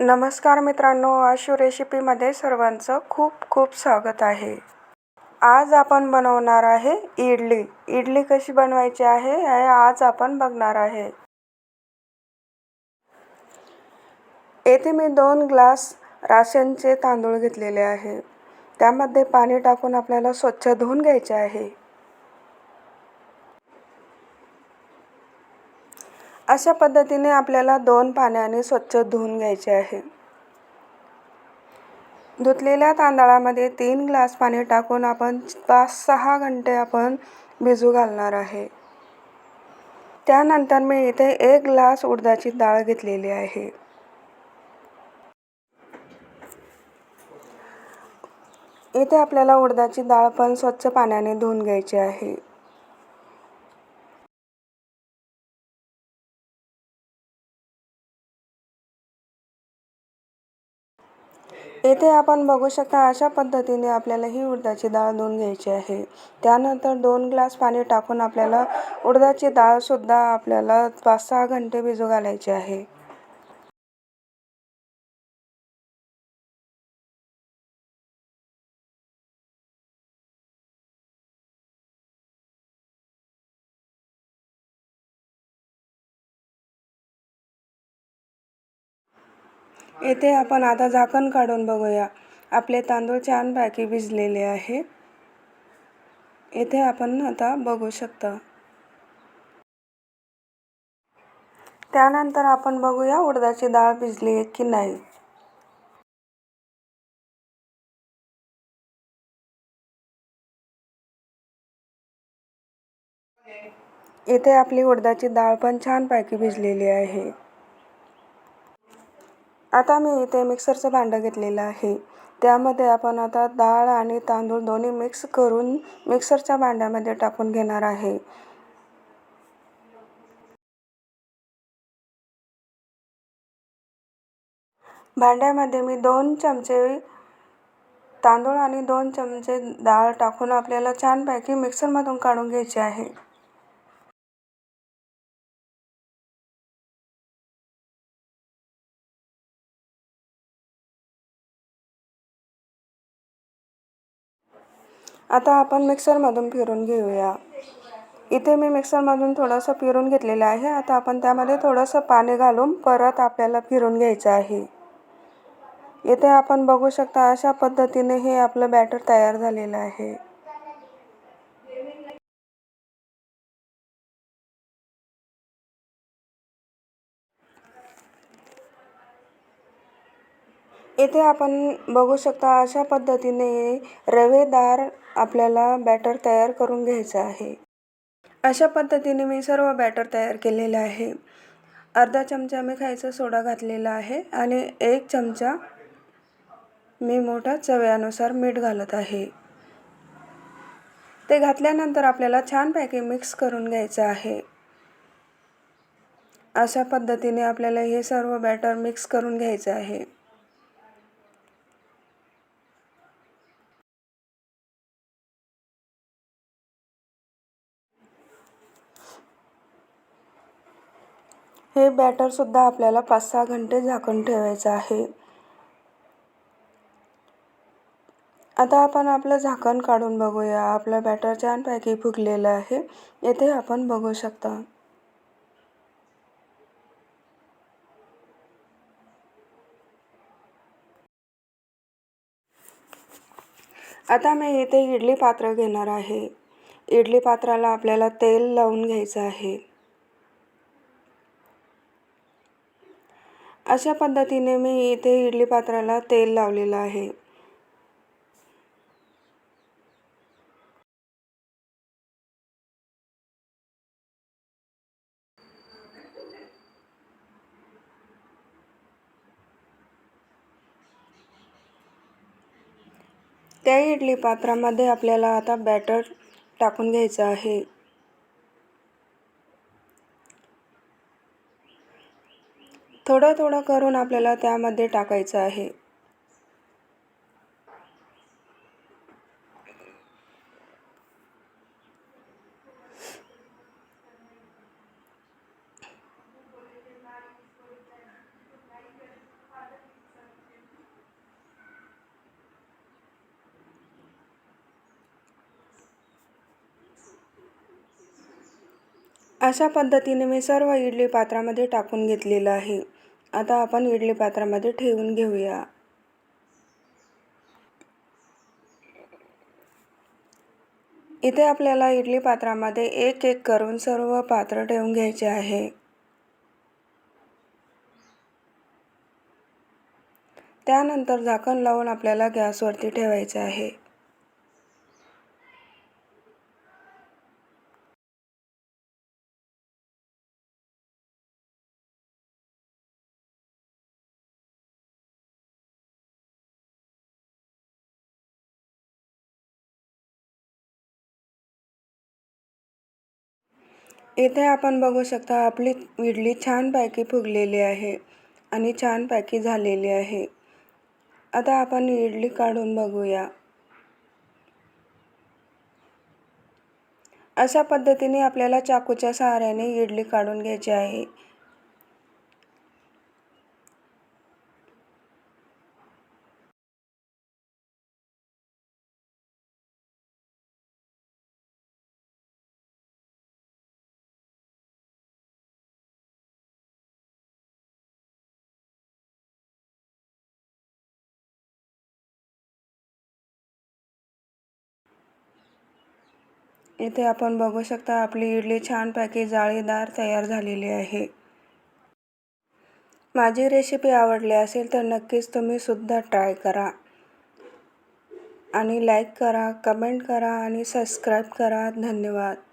नमस्कार मित्रांनो आशू रेसिपीमध्ये सर्वांचं खूप खूप स्वागत आहे. आज आपण बनवणार आहे इडली. इडली कशी बनवायची आहे हे आज आपण बघणार आहे. येथे मी दोन ग्लास राशनचे तांदूळ घेतलेले आहे. त्यामध्ये पाणी टाकून आपल्याला स्वच्छ धुवून घ्यायचे आहे. अशा पद्धतीने आपल्याला दोन पाण्याने स्वच्छ धुवून घ्यायचे आहे. धुतलेल्या तांदळामध्ये तीन ग्लास पाणी टाकून आपण पाच सहा घंटे आपण भिजू घालणार आहे. त्यानंतर मी इथे एक ग्लास उडदाची डाळ घेतलेली आहे. इथे आपल्याला उडदाची डाळ पण स्वच्छ पाण्याने धुवून घ्यायची आहे. येथे आपण बघू शकता अशा पद्धतीने आपल्याला ही उडदाची डाळ धुवून घ्यायची आहे. त्यानंतर दोन ग्लास पाणी टाकून आपल्याला उडदाची डाळसुद्धा आपल्याला पाच सहा घंटे भिजू घालायची आहे. येथे आपण आता झाकण काढून बघूया. आपले तांदूळ छानपैकी भिजलेले आहे. येथे आपण आता बघू शकता. त्यानंतर आपण बघूया उडदाची डाळ भिजली आहे की नाही. इथे आपली उडदाची डाळ पण छानपैकी भिजलेली आहे. आता मी इथे मिक्सरचं भांडं घेतलेलं आहे. त्यामध्ये आपण आता डाळ आणि तांदूळ दोन्ही मिक्स करून मिक्सरच्या भांड्यामध्ये टाकून घेणार आहे. भांड्यामध्ये मी दोन चमचे तांदूळ आणि दोन चमचे डाळ टाकून आपल्याला छानपैकी मिक्सरमधून काढून घ्यायचे आहे. आता आपण मिक्सरमधून फिरून घेऊया. इथे मी मिक्सरमधून थोडंसं फिरून घेतलेलं आहे. आता आपण त्यामध्ये थोडंसं पाणी घालून परत आपल्याला फिरून घ्यायचं आहे. इथे आपण बघू शकता अशा पद्धतीने हे आपलं बॅटर तयार झालेलं आहे. येथे आपण बघू शकता अशा पद्धतीने रवेदार आपल्याला बॅटर तयार करून घ्यायचं आहे. अशा पद्धतीने मी सर्व बॅटर तयार केलेलं आहे. अर्धा चमचा मी खायचा सोडा घातलेला आहे आणि एक चमचा मी मोठा चव्यानुसार मीठ घालत आहे. ते घातल्यानंतर आपल्याला छानपैकी मिक्स करून घ्यायचं आहे. अशा पद्धतीने आपल्याला हे सर्व बॅटर मिक्स करून घ्यायचं आहे. हे बॅटरसुद्धा आपल्याला पाच सहा घंटे झाकून ठेवायचं आहे. आता आपण आपलं झाकण काढून बघूया. आपलं बॅटर छानपैकी फुगलेलं आहे. येथे आपण बघू शकता. आता मी इथे इडली पात्र घेणार आहे. इडली पात्राला आपल्याला तेल लावून घ्यायचं आहे. अशा पद्धतीने मी इथे इडली पात्राला तेल लावलेलं आहे. त्या इडली पात्रामध्ये आपल्याला आता बॅटर टाकून घ्यायचं आहे. थोडं थोडं करून आपल्याला त्यामध्ये टाकायचं आहे. अशा पद्धतीने मी सर्व इडली पात्रामध्ये टाकून घेतलेलं आहे. आता आपण इडली पात्रामध्ये ठेवून घेऊया. इथे आपल्याला इडली पात्रामध्ये एक एक करून सर्व पात्र ठेवून घ्यायचे आहे. त्यानंतर झाकण लावून आपल्याला गॅसवरती ठेवायचे आहे. इथे आपण बघू शकता आपली इडली छानपैकी फुगलेली आहे आणि छानपैकी झालेली आहे. आता आपण इडली काढून बघूया. अशा पद्धतीने आपल्याला चाकूच्या सहाऱ्याने इडली काढून घ्यायची आहे. इथे आपण बघू शकता आपली इडली छानपैकी जाळीदार तयार झालेली आहे. माझी रेसिपी आवडली असेल तर नक्कीच तुम्ही सुद्धा ट्राय करा. आणि लाईक करा कमेंट करा आणि सबस्क्राईब करा. धन्यवाद.